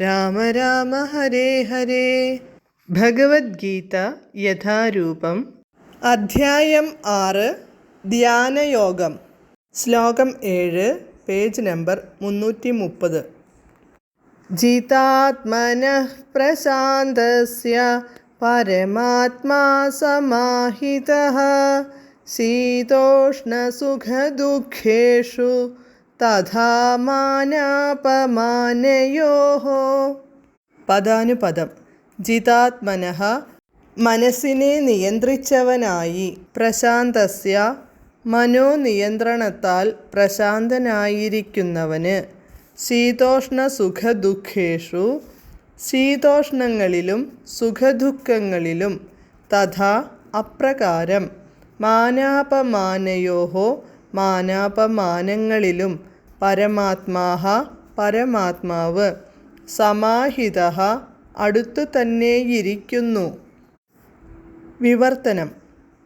രാമ രാമ ഹരേ ഹരേ. ഭഗവത്ഗീത യഥാരൂപം. അധ്യായം ആറ്. ധ്യാനയോഗം. ശ്ലോകം ഏഴ്. പേജ് നമ്പർ മുന്നൂറ്റി മുപ്പത് ജീതാത്മന പ്രശാന്തസ്യ പരമാത്മാ സമാഹിത. ശീതോഷ്ണസുഖദുഃഖേഷു തഥാ മാനാപമാനയോः പദാനുപദം. ജിതാത്മനഃ മനസ്സിനെ നിയന്ത്രിച്ചവനായി പ്രശാന്തസ്യ മനോനിയന്ത്രണത്താൽ പ്രശാന്തനായിരിക്കുന്നവന് ശീതോഷ്ണ സുഖദുഃഖേഷു ശീതോഷ്ണങ്ങളിലും സുഖദുഃഖങ്ങളിലും തഥാ അപ്രകാരം മാനാപമാനയോഹോ മാനാപമാനങ്ങളിലും പരമാത്മാഹ പരമാത്മാവ് സമാഹിത അടുത്തു തന്നെയിരിക്കുന്നു വിവർത്തനം.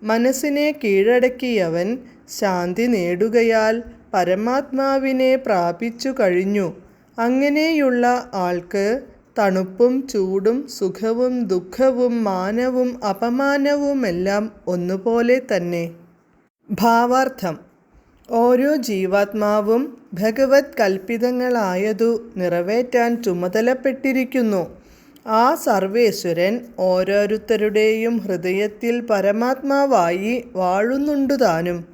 മനസ്സിനെ കീഴടക്കിയവൻ ശാന്തി നേടുകയാൽ പരമാത്മാവിനെ പ്രാപിച്ചു കഴിഞ്ഞു. അങ്ങനെയുള്ള ആൾക്ക് തണുപ്പും ചൂടും സുഖവും ദുഃഖവും മാനവും അപമാനവുമെല്ലാം ഒന്നുപോലെ തന്നെ. ഭാവാർത്ഥം. ഓരോ ജീവാത്മാവും ഭഗവത് കൽപ്പിതങ്ങളായതു നിറവേറ്റാൻ ചുമതലപ്പെട്ടിരിക്കുന്നു. ആ സർവേശ്വരൻ ഓരോരുത്തരുടെയും ഹൃദയത്തിൽ പരമാത്മാവായി വാഴുന്നുണ്ടു താനും.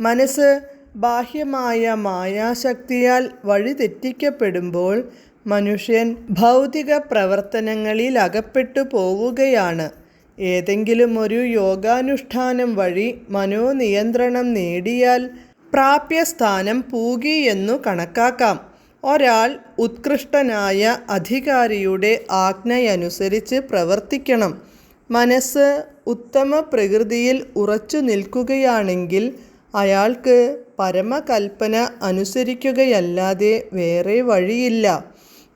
മനസ്സ് ബാഹ്യമായ മായാശക്തിയാൽ വഴിതെറ്റിക്കപ്പെടുമ്പോൾ മനുഷ്യൻ ഭൗതിക പ്രവർത്തനങ്ങളിൽ അകപ്പെട്ടു പോവുകയാണ്. ഏതെങ്കിലും ഒരു യോഗാനുഷ്ഠാനം വഴി മനോനിയന്ത്രണം നേടിയാൽ പ്രാപ്യസ്ഥാനം പൂകിയെന്നു കണക്കാക്കാം. ഒരാൾ ഉത്കൃഷ്ടനായ അധികാരിയുടെ ആജ്ഞയനുസരിച്ച് പ്രവർത്തിക്കണം. മനസ്സ് ഉത്തമ പ്രകൃതിയിൽ ഉറച്ചു നിൽക്കുകയാണെങ്കിൽ അയാൾക്ക് പരമകൽപ്പന അനുസരിക്കുകയല്ലാതെ വേറെ വഴിയില്ല.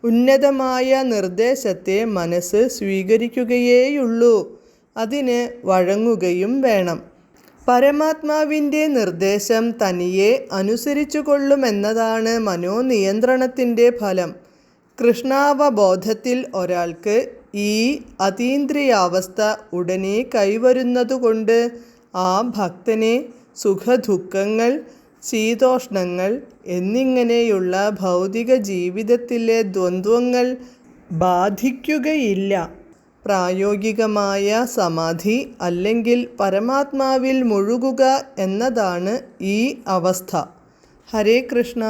ഉന്നതമായ നിർദ്ദേശത്തെ മനസ്സ് സ്വീകരിക്കുകയേയുള്ളൂ. അതിന് വഴങ്ങുകയും വേണം. പരമാത്മാവിന്റെ നിർദ്ദേശം തനിയെ അനുസരിച്ചു കൊള്ളുമെന്നതാണ് മനോനിയന്ത്രണത്തിന്റെ ഫലം. കൃഷ്ണാവബോധത്തിൽ ഒരാൾക്ക് ഈ അതീന്ദ്രിയാവസ്ഥ ഉടനെ കൈവരുന്നതുകൊണ്ട് ആ ഭക്തനെ സുഖദുഃഖങ്ങൾ ശീതോഷ്ണങ്ങൾ എന്നിങ്ങനെയുള്ള ഭൗതിക ജീവിതത്തിലെ ദ്വന്ദ്വങ്ങൾ ബാധിക്കുകയില്ല. പ്രായോഗികമായ സമാധി അല്ലെങ്കിൽ പരമാത്മാവിൽ മുഴുകുക എന്നതാണ് ഈ അവസ്ഥ. ഹരേ കൃഷ്ണ.